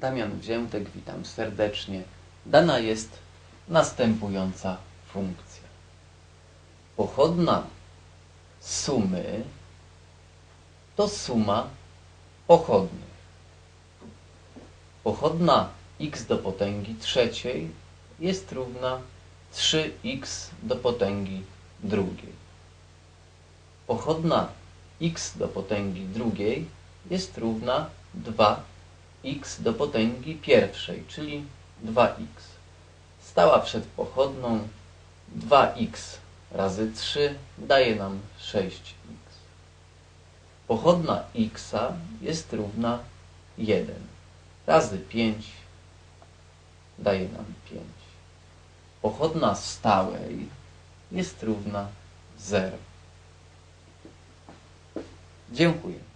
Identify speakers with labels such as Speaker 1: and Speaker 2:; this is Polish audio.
Speaker 1: Damian Wziętek, witam serdecznie. Dana jest następująca funkcja. Pochodna sumy to suma pochodnych. Pochodna x do potęgi trzeciej jest równa 3x do potęgi drugiej. Pochodna x do potęgi drugiej jest równa 2x do potęgi pierwszej, czyli 2x. Stała przed pochodną 2x razy 3 daje nam 6x. Pochodna x jest równa 1 razy 5 daje nam 5. Pochodna stałej jest równa 0. Dziękuję.